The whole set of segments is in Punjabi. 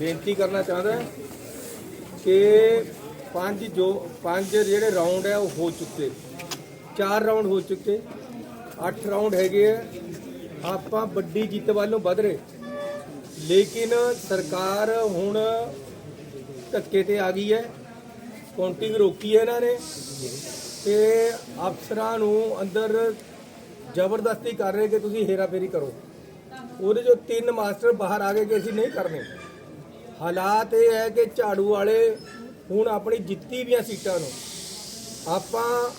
ਬੇਨਤੀ ਕਰਨਾ ਚਾਹੁੰਦਾ ਕਿ ਪੰਜ ਜੋ ਪੰਜ ਜਿਹੜੇ ਰਾਉਂਡ ਹੈ ਉਹ ਹੋ ਚੁੱਕੇ। ਚਾਰ ਰਾਉਂਡ ਹੋ ਚੁੱਕੇ। ਅੱਠ ਰਾਉਂਡ ਹੈਗੇ ਆ। ਆਪਾਂ ਵੱਡੀ ਜਿੱਤ ਵੱਲੋਂ ਵਧ ਰਹੇ। ਲੇਕਿਨ ਸਰਕਾਰ ਹੁਣ ਧੱਕੇ ਤੇ ਆ ਗਈ ਹੈ। ਕਾਊਂਟਿੰਗ ਰੋਕੀ ਹੈ ਇਹਨਾਂ ਨੇ। ਤੇ ਅਫਸਰਾਂ ਨੂੰ ਅੰਦਰ ਜ਼ਬਰਦਸਤੀ ਕਰ ਰਹੇ ਕਿ ਤੁਸੀਂ ਹੇਰਾਫੇਰੀ ਕਰੋ। ਉਹਦੇ ਜੋ ਤਿੰਨ ਮਾਸਟਰ ਬਾਹਰ ਆ ਗਏ ਕਿ ਅਸੀਂ ਨਹੀਂ ਕਰਨੇ। ਹਾਲਾਤ ਇਹ ਹੈ ਕਿ ਝਾੜੂ ਵਾਲੇ ਹੁਣ ਆਪਣੀ ਜਿੱਤੀ ਦੀਆਂ ਸੀਟਾਂ ਨੂੰ। ਆਪਾਂ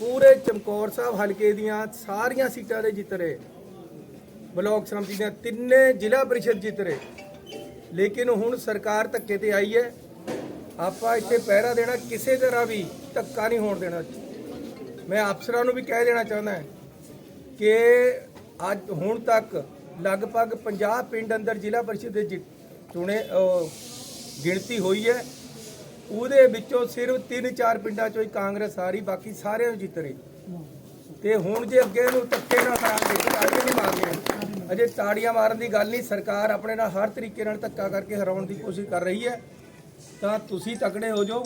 ਪੂਰੇ ਚਮਕੌਰ ਸਾਹਿਬ ਹਲਕੇ ਦੀਆਂ ਸਾਰੀਆਂ ਸੀਟਾਂ ਦੇ ਜਿੱਤ ਰਹੇ। ਬਲਾਕ ਸਮਿਤੀ ਦੀਆਂ ਤਿੰਨੇ ਜ਼ਿਲ੍ਹਾ ਪਰਿਸ਼ਦ ਜਿੱਤ ਰਹੇ। ਲੇਕਿਨ ਹੁਣ ਸਰਕਾਰ ਧੱਕੇ ਤੇ ਆਈ ਹੈ। ਆਪਾਂ ਇੱਥੇ ਪਹਿਰਾ ਦੇਣਾ ਕਿਸੇ ਤਰ੍ਹਾਂ ਵੀ ਧੱਕਾ ਨਹੀਂ ਹੋਣ ਦੇਣਾ। ਮੈਂ ਅਫਸਰਾਂ ਨੂੰ ਵੀ ਕਹਿ ਦੇਣਾ ਚਾਹੁੰਦਾ ਹਾਂ ਕਿ ਅੱਜ ਹੁਣ ਤੱਕ ਲਗਭਗ 50 ਪਿੰਡ ਅੰਦਰ ਜ਼ਿਲ੍ਹਾ ਪਰਿਸ਼ਦ ਦੇ ਜਿ- ਚੁਣੇ ਗਿਣਤੀ ਹੋਈ ਹੈ। ਉਹਦੇ ਵਿੱਚੋਂ ਸਿਰਫ 3-4 ਪਿੰਡਾਂ ਚੋਂ ਹੀ ਕਾਂਗਰਸ ਆ ਰਹੀ ਬਾਕੀ ਸਾਰਿਆਂ ਨੂੰ ਜਿੱਤ ਰਹੀ। ਤੇ ਹੁਣ ਜੇ ਅੱਗੇ ਨੂੰ ਧੱਕੇ ਨਾਲ ਕਰਾਂਗੇ ਤਾੜੀਆਂ ਨਹੀਂ ਮਾਰਨੀਆਂ ਅਜੇ ਤਾੜੀਆਂ ਮਾਰਨ ਦੀ ਗੱਲ ਨਹੀਂ, ਸਰਕਾਰ ਆਪਣੇ ਨਾਲ ਹਰ ਤਰੀਕੇ ਨਾਲ ਧੱਕਾ ਕਰਕੇ ਹਰਾਉਣ ਦੀ ਕੋਸ਼ਿਸ਼ ਕਰ ਰਹੀ ਹੈ। ਤਾਂ ਤੁਸੀਂ ਤਕੜੇ ਹੋ ਜਾਓ।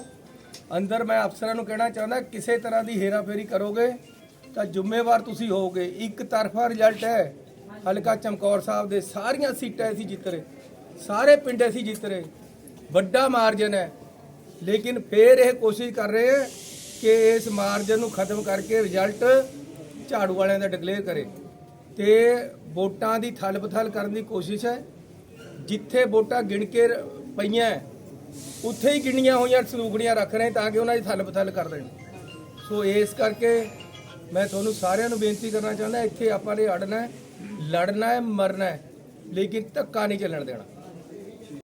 ਅੰਦਰ ਮੈਂ ਅਫਸਰਾਂ ਨੂੰ ਕਹਿਣਾ ਚਾਹੁੰਦਾ, ਕਿਸੇ ਤਰ੍ਹਾਂ ਦੀ ਹੇਰਾਫੇਰੀ ਕਰੋਗੇ ਤਾਂ ਜ਼ਿੰਮੇਵਾਰ ਤੁਸੀਂ ਹੋਵੋਗੇ। ਇੱਕ ਤਰਫਾ ਰਿਜ਼ਲਟ ਹੈ, ਹਲਕਾ ਚਮਕੌਰ ਸਾਹਿਬ ਦੇ ਸਾਰੀਆਂ ਸੀਟਾਂ ਅਸੀਂ ਜਿੱਤ ਰਹੇ। ਸਾਰੇ ਪਿੰਡ ਅਸੀਂ ਜਿੱਤ ਰਹੇ। ਵੱਡਾ ਮਾਰਜਨ ਹੈ। ਲੇਕਿਨ ਫੇਰ ਇਹ ਕੋਸ਼ਿਸ਼ ਕਰ ਰਹੇ ਹੈ ਕਿ ਇਸ ਮਾਰਜਨ ਨੂੰ ਖਤਮ ਕਰਕੇ ਰਿਜ਼ਲਟ ਝਾੜੂ ਵਾਲਿਆਂ ਦਾ ਡਿਕਲੇਅਰ ਕਰੇ। ਤੇ ਵੋਟਾਂ ਦੀ ਥਲ ਬਥਲ ਕਰਨ ਦੀ ਕੋਸ਼ਿਸ਼ ਹੈ। ਜਿੱਥੇ ਵੋਟਾਂ ਗਿਣ ਕੇ ਪਈਆਂ ਉੱਥੇ ਹੀ ਗਿਣੀਆਂ ਹੋਈਆਂ ਸਲੂਕੜੀਆਂ ਰੱਖ ਰਹੇ ਤਾਂ ਕਿ ਉਹਨਾਂ ਦੀ ਥਲ ਬਥਲ ਕਰ ਦੇਣ ਸੋ ਇਸ ਕਰਕੇ ਮੈਂ ਤੁਹਾਨੂੰ ਸਾਰਿਆਂ ਨੂੰ ਬੇਨਤੀ ਕਰਨਾ ਚਾਹੁੰਦਾ, ਇੱਥੇ ਆਪਾਂ ਨੇ ਅੜਨਾ ਹੈ, ਲੜਨਾ ਹੈ, ਮਰਨਾ ਹੈ, ਲੇਕਿਨ ਧੱਕਾ ਨਹੀਂ ਚੱਲਣ ਦੇਣਾ।